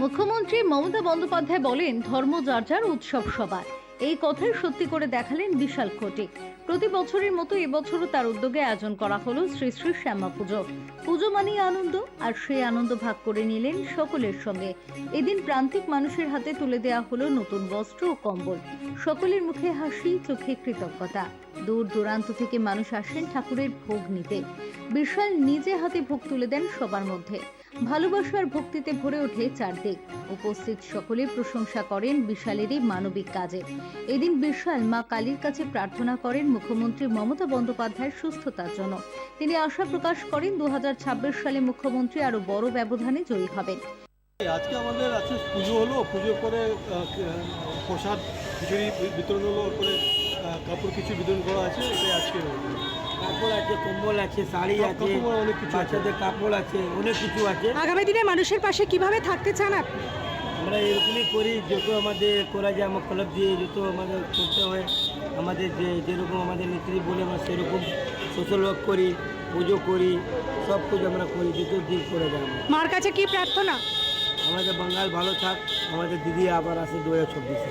মুখ্যমন্ত্রী মমতা বন্দ্যোপাধ্যায় বলেন, ধর্ম যার যার, উৎসব সবার। এই কথাই সত্যি করে দেখালেন বিশাল কোটিক প্রতি বছরের মতো এবছরও তার উদ্যোগে আয়োজন করা হলো শ্রী শ্রী শ্যামা পুজো। পুজো মানেই আনন্দ, আর সেই আনন্দ ভাগ করে নিলেন সকলের সঙ্গে। এদিন প্রান্তিক মানুষের হাতে তুলে দেওয়া হলো নতুন বস্ত্র ও কম্বল। সকলের মুখে হাসি, চোখে কৃতজ্ঞতা। দূর দূরান্ত থেকে মানুষ আসেন ঠাকুরের ভোগ নিতে। বিশাল নিজে হাতে ভোগ তুলে দেন সবার মধ্যে। ভালোবাসার ভক্তিতে ভরে ওঠে চারদিক। উপস্থিত সকলে প্রশংসা করেন বিশালের এই মানবিক কাজে। এদিন বিশাল মা কালীর কাছে প্রার্থনা করেন মুখ্যমন্ত্রী মমতা বন্দ্যোপাধ্যায়ের সুস্থতার জন্য। তিনি আশা প্রকাশ করেন দু হাজার ছাব্বিশ সালে মুখ্যমন্ত্রী আরও বড় ব্যবধানে জয়ী হবেন। আজকে আমাদের আছে পুজো হলো, পুজো করে প্রসাদ, খিচুড়ি, বিতরণ হলো ওপরে কাপড় কিছু বিতরণ করা আছে এটাই আজকে। কাপড় আছে কম্বল আছে শাড়ি আছে অনেক কিছু আছে। বাচ্চাদের কাপড় আছে অনেক কিছু আছে। আগামী দিনে মানুষের পাশে কীভাবে থাকতে চান আপনি? আমরা এরকমই করি যত আমাদের করা যায় আমার ক্লাব দিয়ে যত আমাদের করতে হয় আমাদের যে যেরকম আমাদের নেত্রী বলে আমরা সেরকম সোশ্যাল ওয়ার্ক করি পুজো করি সব কিছু আমরা করি যত দিন করে যায় মার কাছে কি প্রার্থনা? আমাদের বাঙাল ভালো থাক আমাদের দিদি আবার আসে দু হাজার চব্বিশে।